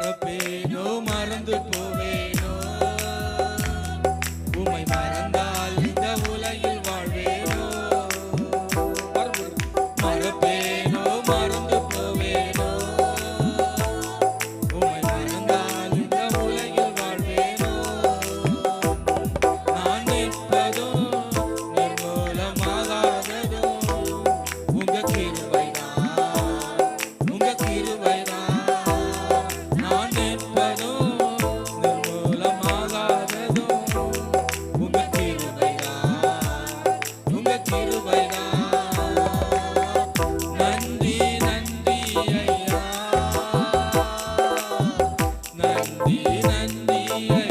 மறப்பேனோ மறந்து போவேன். நந்தியை